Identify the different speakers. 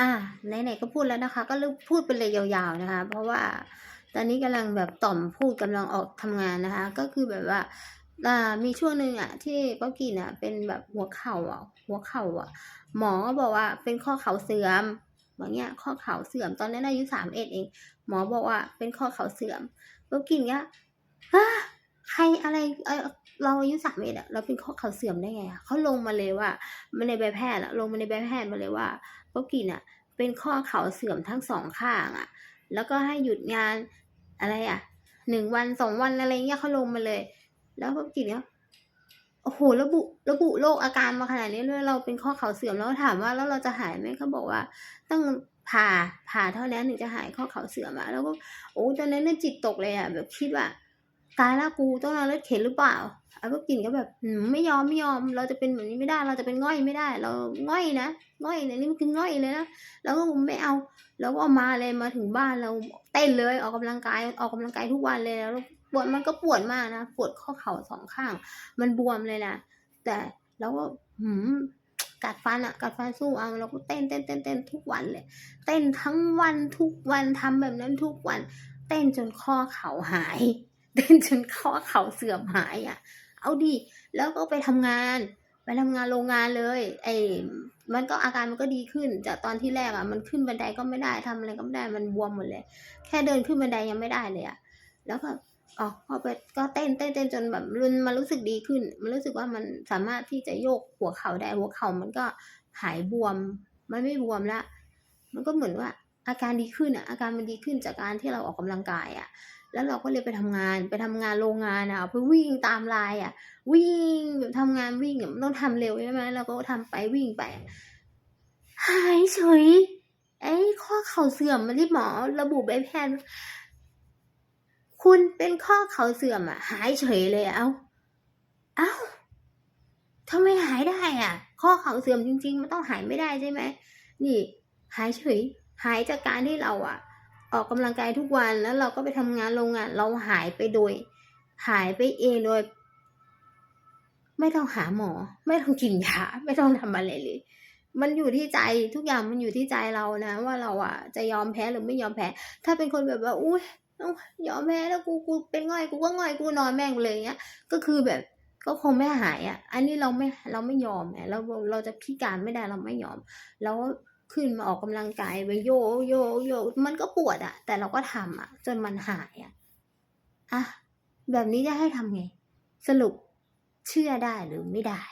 Speaker 1: อ่าไหนๆก็พูดแล้วนะคะ ก็เลือกพูดไปเลยยาวๆนะคะ เพราะว่าตอนนี้กำลังแบบต่อมพูดกำลังออกทำงานนะคะ ก็คือแบบว่าอ่ามีช่วงหนึ่งอะ ที่ป้ากินอะ เป็นแบบหัวเข่าอะ หัวเข่าอะ หมอก็บอกว่าเป็นข้อเข่าเสื่อมอย่างเงี้ยข้อเข่าเสื่อมตอนนั้นอายุสามเอ็ดเอง หมอบอกว่าเป็นข้อเข่าเสื่อมป้ากินก็ฮะใครอะไร เราอายุสามเอ็ดอะเราเป็นข้อเข่าเสื่อมได้ไงอะเขาลงมาเลยว่ามันในใบแพทย์อะลงมาในใบแพทย์มาเลยว่าป้ากินอะเป็นข้อเข่าเสื่อมทั้งสองข้างอะแล้วก็ให้หยุดงานอะไรอะหนึ่งวันสองวันอะไรเงี้ยเขาลงมาเลย แล้วป้ากินเนี่ยโอ้โหระบุระบุโรคอาการมาขนาดนี้เลยเราเป็นข้อเข่าเสื่อมแล้วถามว่าแล้วเราจะหายไหมเขาบอกว่า ต้องผ่าผ่าเท่านั้นถึงจะหายข้อเข่าเสื่อมอะแล้วก็โอ้ตอนนั้นน่ะจิตตกเลยอะแบบคิดว่า ตายแล้วกูต้องเอารถเข็นหรือเปล่าไอ้พวกกินก็แบบไม่ยอมไม่ยอม เราจะเป็นแบบนี้ไม่ได้ เราจะเป็นง่อยไม่ได้ เราง่อยนะง่อยเนี่ยนี่มันคือง่อยเลยนะแล้วก็ไม่เอาแล้วก็เอามาเลยมาถึงบ้านเราเต้นเลยออกกำลังกายออกกำลังกายทุกวันเลยแล้วปวดมันก็ปวดมากนะปวดข้อเข่าสองข้าง มันบวมเลยนะแต่เราก็หืมกัดฟันอะกัดฟันสู้เอาเราก็เต้นเต้นเต้นเต้นทุกวันเลย เต้นทั้งวันทุกวันทำแบบนั้นทุกวัน เต้นจนข้อเข่าหาย เต้นจนข้อเข่าเสื่อมหายอะ เอาดิ แล้วก็ไปทำงาน ไปทำงานโรงงานเลย ไอ้มันก็อาการมันก็ดีขึ้น จากตอนที่แรกอะ มันขึ้นบันไดก็ไม่ได้ทำอะไรก็ไม่ได้ มันบวมหมดเลย แค่เดินขึ้นบันไดยังไม่ได้เลยอะ แล้วก็อ๋อพอไปก็เต้นเต้นเต้นจนแบบรุนมันรู้สึกดีขึ้น มันรู้สึกว่ามันสามารถที่จะโยกหัวเข่าได้หัวเข่ามันก็หายบวม มันไม่บวมละ มันก็เหมือนว่า อาการดีขึ้นอะอาการมันดีขึ้นจากการที่เราออกกำลังกายอะแล้วเราก็เลยไปทำงานไปทำงานโรงงานอะไปวิ่งตามลายอะ วิ่งแบบทำงานวิ่งอะมันต้องทำเร็วใช่ไหมเราก็ทำไปวิ่งไปหายเฉยไอ้ข้อเข่าเสื่อมมาที่หมอระบุใบแพทย์คุณเป็นข้อเข่าเสื่อมอะ หายเฉยเลยอะเอ้าเอ้าทำไมหายได้อะ ข้อเข่าเสื่อมจริง ๆ มันต้องหายไม่ได้ใช่ไหมนี่ หายเฉย หายจากการที่เราอะออกกำลังกายทุกวันแล้วเราก็ไปทำงานโรงงาน เราหายไปโดย หายไปเองโดย ไม่ต้องหาหมอ ไม่ต้องกินยาไม่ต้องทำอะไรเลย มันอยู่ที่ใจทุกอย่างมันอยู่ที่ใจเรานะ ว่าเราอะจะยอมแพ้หรือไม่ยอมแพ้ ถ้าเป็นคนแบบว่าอุ้ยยอมแพ้แล้วกูกูเป็นง่อยกูก็ง่อยกูนอนแม่งเลยเงี้ย ก็คือแบบก็คงไม่หายอะ อันนี้เราไม่เราไม่ยอมเราเราจะพิการไม่ได้เราไม่ยอมแล้ว ขึ้นมาออกกำลังกายไปโยโยโยมันก็ปวดอะแต่เราก็ทำอะจนมันหายอะอะแบบนี้จะให้ทำไง สรุปเชื่อได้หรือไม่ได้